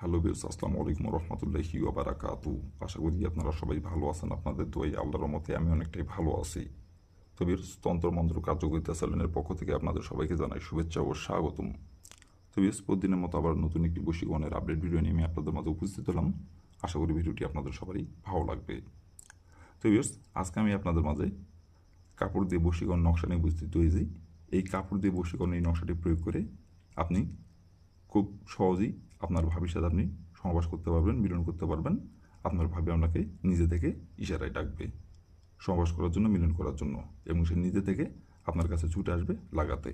Hello বিরস আসসালামু আলাইকুম রহমতুল্লাহি বারাকাতু আশা করি আপনারা সবাই ভালো আছেন, আপনাদের দোয়াই আল্লাহর মতে আমি অনেকটাই ভালো আছি। তো বিরস তন্ত্রমন্ত্র কার্যকরিতা চ্যানেলের পক্ষ থেকে আপনাদের সবাইকে জানাই শুভেচ্ছা ও স্বাগতম। তো বিরস প্রতিদিনের মতো আবার নতুন একটি বশীকরণের আপডেট ভিডিও নিয়ে আমি আপনাদের মাঝে উপস্থিত হলাম। আশা করি ভিডিওটি আপনাদের সবারই ভালো লাগবে। তো বিরস আজকে আমি আপনাদের মাঝে কাপড় দিয়ে বশীকরণ নকশা নিয়ে উপস্থিত হয়েছি। এই কাপড় দিয়ে বশীকরণ এই নকশাটি প্রয়োগ করে আপনি খুব সহজেই আপনার ভাবির সাথে আপনি সমাবাস করতে পারবেন, মিলন করতে পারবেন। আপনার ভাবি আপনাকে নিজে থেকে ইশারায় ডাকবে সমাবাস করার জন্য, মিলন করার জন্য এবং সে নিজে থেকে আপনার কাছে ছুটে আসবে লাগাতে।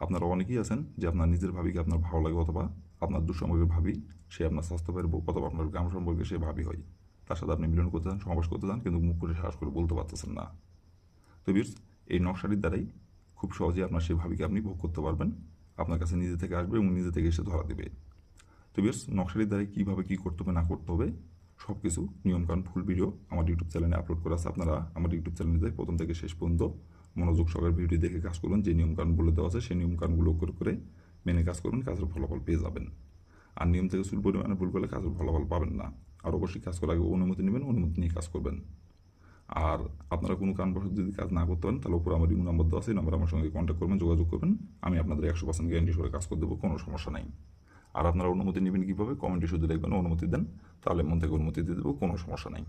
আপনারা অনেকেই আছেন যে আপনার নিজের ভাবিকে আপনার ভালো লাগে অথবা আপনার দুঃসম্পর্কের ভাবি, সে আপনার স্বাস্থ্য ভাইয়ের বউ অথবা আপনার গ্রাম সম্পর্কে সে ভাবি হয়। তার সাথে আপনি মিলন করতে চান সমাবাস করতে চান, কিন্তু মুখ করে সাহস করে বলতে পারতেছেন না। তো বিয়ার্স এই নকশাটির দ্বারাই খুব সহজেই আপনার সেই ভাবিকে আপনি ভোগ করতে পারবেন। আপনার কাছে নিজে থেকে আসবে এবং নিজে থেকে এসে ধরা দেবে। তো বিয়ার্স নকশাটির দ্বারাই কীভাবে কী করতে হবে, না করতে হবে সব কিছু নিয়মকানুন ফুল ভিডিও আমার ইউটিউব চ্যানেলে আপলোড করা আছে। আপনারা আমার ইউটিউব চ্যানেলে প্রথম থেকে শেষ পর্যন্ত মনোযোগ সহকারে ভিডিও দেখে কাজ করুন যে নিয়মকানুন বলে দেওয়া আছে, সেই নিয়মকানুনগুলো করে করে মেনে কাজ করুন কাজের ফলাফল পেয়ে যাবেন। আর নিয়ম থেকে চুল পরিমাণে ভুল করলে কাজের ফলাফল পাবেন না। আর অবশ্যই কাজ করার আগে অনুমতি নেবেন, অনুমতি নিয়ে কাজ করবেন। আর আপনারা কোনো কারণবশত যদি কাজ না করতে পারেন, তাহলে উপরে আমার ইমো নাম্বার দেওয়া আছে, এই নাম্বারে আমার সঙ্গে কন্ট্যাক্ট করবেন, যোগাযোগ করবেন। আমি আপনাদের একশো পার্সেন্ট গ্যারান্টি করে কাজ করে দেবো, কোনো সমস্যা নাই। আর আপনারা অনুমতি নেবেন কীভাবে? কমেন্টে শুধু লিখবেন, অনুমতি দেন, তাহলে মন থেকে অনুমতি দিয়ে দেবো, কোনো সমস্যা নাই।